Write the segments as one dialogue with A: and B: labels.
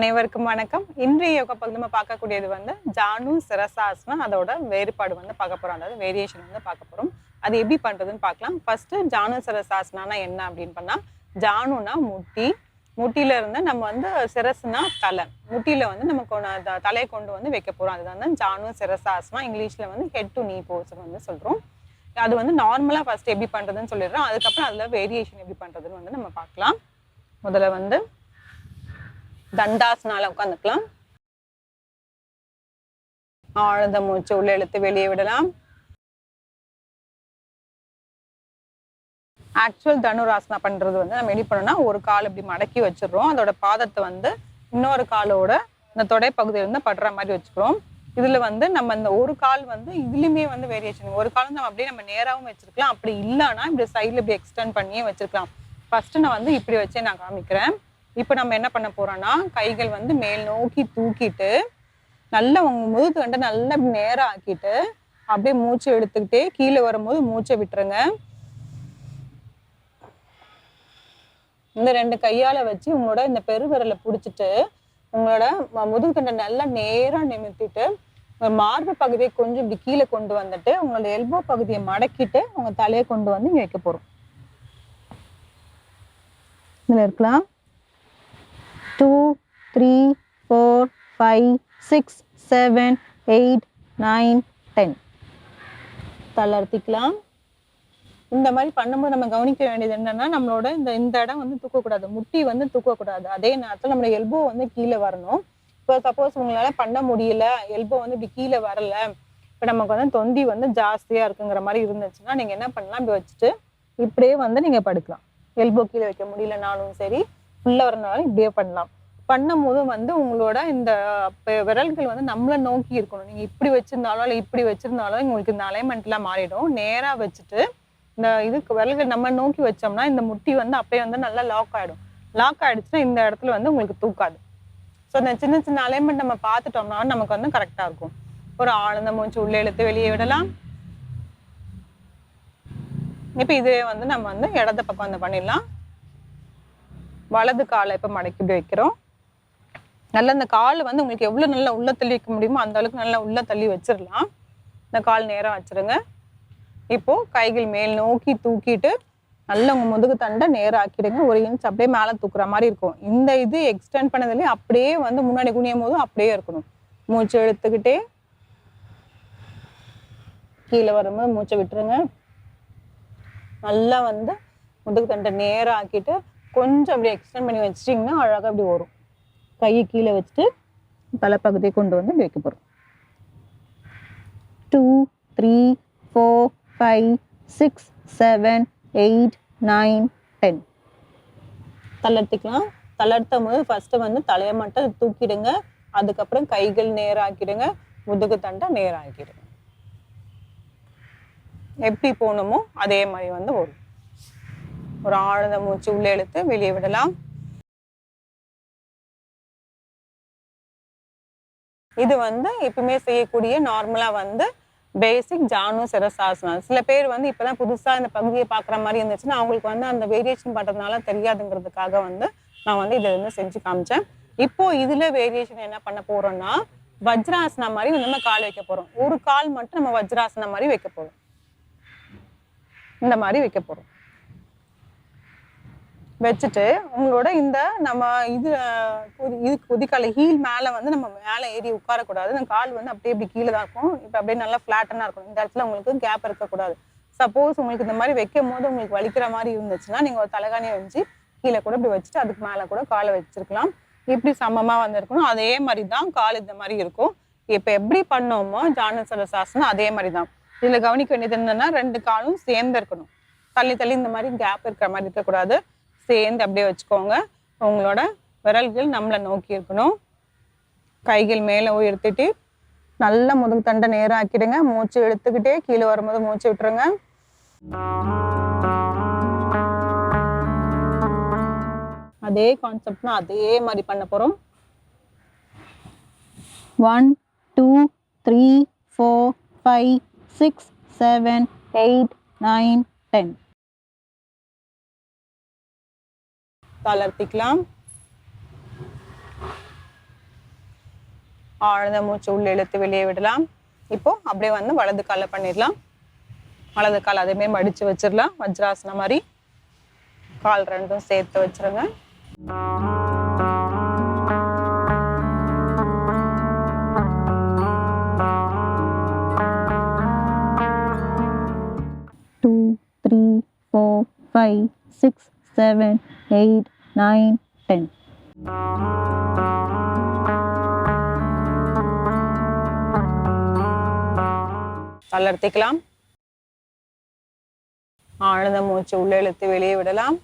A: அனைவருக்கும் வணக்கம். இன்றைய யோகா பகுதி நம்ம பார்க்கக்கூடியது வந்து ஜானு சிரசாசனம் அதோட வேறுபாடு வந்து பார்க்க போகிறோம் அதாவது வேரியேஷன் வந்து பார்க்க போகிறோம் அது எப்படி பண்ணுறதுன்னு பார்க்கலாம். ஃபர்ஸ்ட் ஜானு சிரசாசனா என்ன அப்படின்னு பண்ணால் ஜானுனா முட்டி. முட்டியில இருந்து நம்ம வந்து சிரசுனா தலை. முட்டியில வந்து நம்ம கொண்டு- த- தலையை கொண்டு வந்து வைக்க போகிறோம் அதுதான் தான் ஜானு சிரசாசனம் இங்கிலீஷில் வந்து ஹெட் டு நீ போஸ் வந்து சொல்கிறோம் அது வந்து நார்மலாக ஃபர்ஸ்ட் எப்படி பண்ணுறதுன்னு சொல்லிடுறோம். அதுக்கப்புறம் அதில் வேரியேஷன் எப்படி பண்ணுறதுன்னு வந்து நம்ம பார்க்கலாம். முதல்ல வந்து தண்டாசனால உட்காந்துக்கலாம் ஆழ்ந்த மூச்சு உள்ள இழுத்து வெளியே விடலாம். ஆக்சுவல் தனுராசனா பண்றது வந்து நம்ம எப்படி பண்ணோம்னா ஒரு கால் இப்படி மடக்கி வச்சிடுறோம். அதோட பாதத்தை வந்து இன்னொரு காலோட இந்த தொடை பகுதியில இருந்து படுற மாதிரி வச்சுக்கிறோம். இதுல வந்து நம்ம இந்த ஒரு கால் வந்து இதுலயுமே வந்து வேரியேஷன் ஒரு கால் நம்ம அப்படியே நம்ம நேராகவும் வச்சிருக்கலாம். அப்படி இல்லைன்னா இப்படி சைடில் இப்படி எக்ஸ்டெண்ட் பண்ணியே வச்சிருக்கலாம். ஃபர்ஸ்ட் நான் வந்து இப்படி வச்சே நான் காமிக்கிறேன். இப்போ நம்ம என்ன பண்ண போறோம்னா கைகள் வந்து மேல் நோக்கி தூக்கிட்டு நல்லா உங்க முதுகு வந்து நல்லா நேரம் ஆக்கிட்டு அப்படியே மூச்சு எடுத்துக்கிட்டே கீழே வரும்போது மூச்சை விட்டுருங்க. இந்த ரெண்டு கையால வச்சு உங்களோட இந்த பெருவிரலை பிடிச்சிட்டு உங்களோட ம- முதுகு தண்டை நல்லா நேராக நிமித்திட்டு உங்க மார்பு பகுதியை கொஞ்சம் இப்படி கீழே கொண்டு வந்துட்டு உங்களோட எல்போ பகுதியை மடக்கிட்டு உங்க தலையை கொண்டு வந்து இங்க வைக்க போறோம். இதுல இருக்கலாம். Two three four five six seven eight nine ten. தளர்த்திக்கலாம். இந்த மாதிரி பண்ணும்போது நம்ம கவனிக்க வேண்டியது என்னன்னா நம்மளோட இந்த இந்த இடம் வந்து தூக்கக்கூடாது. முட்டி வந்து தூக்கக்கூடாது. அதே நேரத்தில் நம்மளோட எல்போ வந்து கீழே வரணும். இப்போ சப்போஸ் உங்களால பண்ண முடியல எல்போ வந்து இப்படி கீழே வரல. இப்போ நமக்கு வந்து தொந்தி வந்து ஜாஸ்தியாக இருக்குங்கிற மாதிரி இருந்துச்சுன்னா நீங்கள் என்ன பண்ணலாம்? இப்படி வச்சுட்டு இப்படியே வந்து நீங்கள் படுக்கலாம். எல்போ கீழே வைக்க முடியலனாலும் சரி உள்ள வரனாலும் இப்படியே பண்ணலாம். பண்ணும் போது வந்து உங்களோட இந்த விரல்கள் வந்து நம்மளை நோக்கி இருக்கணும். நீங்கள் இப்படி வச்சிருந்தாலும் இல்லை இப்படி வச்சிருந்தாலும் உங்களுக்கு இந்த அலைன்மெண்ட்லாம் மாறிடும். நேராக வச்சுட்டு இந்த இதுக்கு விரல்கள் நம்ம நோக்கி வச்சோம்னா இந்த முட்டி வந்து அப்பயே வந்து நல்லா லாக் ஆகிடும் லாக் ஆகிடுச்சுன்னா இந்த இடத்துல வந்து உங்களுக்கு தூக்காது. ஸோ இந்த சின்ன சின்ன அலைன்மெண்ட் நம்ம பார்த்துட்டோம்னா நமக்கு வந்து கரெக்டாக இருக்கும். ஒரு ஆழ்ந்த மூச்சு உள்ளே இழுத்து வெளியே விடலாம். இப்போ இதே வந்து நம்ம வந்து இடத்த பக்கம் வந்து பண்ணிடலாம். வலது காலை இப்போ மடக்கி இப்படி வைக்கிறோம். நல்லா இந்த கால் வந்து உங்களுக்கு எவ்வளோ நல்லா உள்ள தள்ளி வைக்க முடியுமோ அந்த அளவுக்கு நல்லா உள்ள தள்ளி வச்சிடலாம். இந்த கால் நேரம் வச்சிருங்க. இப்போது கைகள் மேல் நோக்கி தூக்கிட்டு நல்லா உங்கள் முதுகு தண்டை நேரம் ஆக்கிடுங்க. ஒரு இன்ச் அப்படியே மேலே தூக்குற மாதிரி இருக்கும். இந்த இது எக்ஸ்டெண்ட் பண்ணதுலேயே அப்படியே வந்து முன்னாடி குனியும் போதும் அப்படியே இருக்கணும். மூச்சு இழுத்துக்கிட்டே. கீழே வரும்போது மூச்சை விட்டுருங்க. நல்லா வந்து முதுகு தண்டை நேரம் ஆக்கிட்டு கொஞ்சம் அப்படியே எக்ஸ்டெண்ட் பண்ணி வச்சிட்டிங்கன்னா அழகாக அப்படி வரும். கையை கீழே வச்சுட்டு தலைப்பகுதியை கொண்டு வந்து இப்படி வைக்க போகிறோம் two three four five six seven eight nine ten தளர்த்திக்கலாம் தளர்த்தும் போது ஃபஸ்ட்டு வந்து தலையை மட்டும் தூக்கிடுங்க. அதுக்கப்புறம் கைகள் நேராக்கிடுங்க. முதுகு தண்டை நேராக்கிடுங்க. எப்படி போகணுமோ அதே மாதிரி வந்து வரும் ஒரு ஆழ்ந்த மூச்சு உள்ளே இழுத்து வெளியே விடலாம். இது வந்து எப்பவுமே செய்யக்கூடிய நார்மலா வந்து பேசிக் ஜானு சிரசாசனா சில பேர் வந்து இப்பதான் புதுசா இந்த பகுதியை பார்க்குற மாதிரி இருந்துச்சுன்னா அவங்களுக்கு வந்து அந்த வேரியேஷன் பண்றதுனால தெரியாதுங்கிறதுக்காக வந்து நான் வந்து இதை வந்து செஞ்சு காமிச்சேன். இப்போ இதுல வேரியேஷன் என்ன பண்ண போறோம்னா வஜ்ராசனா மாதிரி நம்ம கால் வைக்க போறோம். ஒரு கால் மட்டும் நம்ம வஜ்ராசனா மாதிரி வைக்க போறோம். இந்த மாதிரி வைக்க போறோம். வச்சுட்டு உங்களோட இந்த நம்ம இது இது குதிக்கால ஹீல் மேலே வந்து நம்ம மேலே ஏறி உட்காரக்கூடாது. இந்த கால் வந்து அப்படியே இப்படி கீழே தான் இருக்கும். இப்போ அப்படியே நல்லா ஃப்ளாட்டனாக இருக்கும் இந்த இடத்துல உங்களுக்கு கேப் இருக்கக்கூடாது. சப்போஸ் உங்களுக்கு இந்த மாதிரி வைக்கும் போது உங்களுக்கு வலிக்கிற மாதிரி இருந்துச்சுன்னா நீங்கள் ஒரு தலைகாணியை வச்சு கீழே கூட இப்படி வச்சுட்டு அதுக்கு மேலே கூட காலை வச்சிருக்கலாம். இப்படி சமமாக வந்திருக்கணும். அதே மாதிரி தான் கால் இந்த மாதிரி இருக்கும். இப்போ எப்படி பண்ணோமோ ஜானசர சாசனம் அதே மாதிரி தான். இதில் கவனிக்க வேண்டியது என்னென்னா ரெண்டு காலும் சேர்ந்து இருக்கணும். தள்ளி தள்ளி இந்த மாதிரி கேப் இருக்கிற மாதிரி இருக்கக்கூடாது. சேர்ந்து அப்படியே வச்சுக்கோங்க. உங்களோட விரல்கள் நம்மளை நோக்கி இருக்கணும். கைகள் மேலே உயர்த்திட்டு நல்ல முதுகு தண்டை நேரம் ஆக்கிடுங்க. மூச்சு எடுத்துக்கிட்டே கீழே வரும்போது மூச்சு விட்டுருங்க. அதே கான்செப்ட் தான் அதே மாதிரி பண்ண போகிறோம் one two three four five six seven eight nine ten தளர்த்திக்கலாம். ஆழ்ந்த மூச்சு உள்ள இழுத்து வெளியே விடலாம். இப்போ அப்படியே வந்து வலது காலை பண்ணிடலாம். வலது கால் அதேமே மடிச்சு வச்சிடலாம். வஜ்ராசனம் மாதிரி. கால் ரெண்டும் சேர்த்து வச்சிருங்க.
B: Two three four five six seven eight nine ten.
A: தளர்த்திக்கலாம். ஆழ்ந்த மூச்சு உள்ளே இழுத்து வெளியே விடலாம்.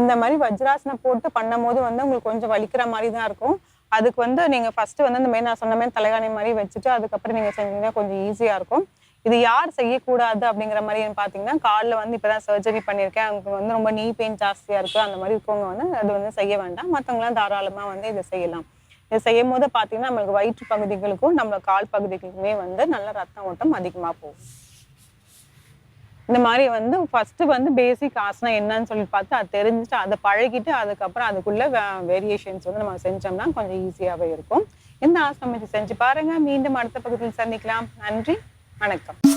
A: இந்த மாதிரி வஜ்ராசனம் போட்டு பண்ணும்போது வந்து உங்களுக்கு கொஞ்சம் வலிக்கிற மாதிரி தான் இருக்கும். அதுக்கு வந்து நீங்க ஃபர்ஸ்ட் வந்து இந்த மாதிரி நான் சொன்ன மாதிரி தலைகாணி மாதிரி வச்சுட்டு அதுக்கப்புறம் நீங்க செஞ்சீங்கன்னா கொஞ்சம் ஈஸியா இருக்கும். இது யார் செய்யக்கூடாது அப்படிங்கிற மாதிரி பார்த்தீங்கன்னா காலில் வந்து இப்பதான் சர்ஜரி பண்ணியிருக்கேன். அவங்க வந்து ரொம்ப நீ பெயின் ஜாஸ்தியாக இருக்குது அந்த மாதிரி இருக்கவங்க வந்து அது வந்து செய்ய வேண்டாம். மற்றவங்களாம் தாராளமாக வந்து இதை செய்யலாம். இதை செய்யும் போது பார்த்தீங்கன்னா நம்மளுக்கு வயிற்று பகுதிகளுக்கும் நம்ம கால் பகுதிகளுக்குமே வந்து நல்ல ரத்த ஓட்டம் அதிகமாக போகும். இந்த மாதிரி வந்து ஃபர்ஸ்ட் வந்து பேசிக் ஆசனம் என்னன்னு சொல்லி பார்த்து அது தெரிஞ்சுட்டு அதை பழகிட்டு அதுக்கப்புறம் அதுக்குள்ள வேரியேஷன்ஸ் வந்து நம்ம செஞ்சோம்னா கொஞ்சம் ஈஸியாகவே இருக்கும். இந்த ஆசனம் செஞ்சு பாருங்க. மீண்டும் அடுத்த பகுதியில் சந்திக்கலாம். நன்றி. வணக்கம்.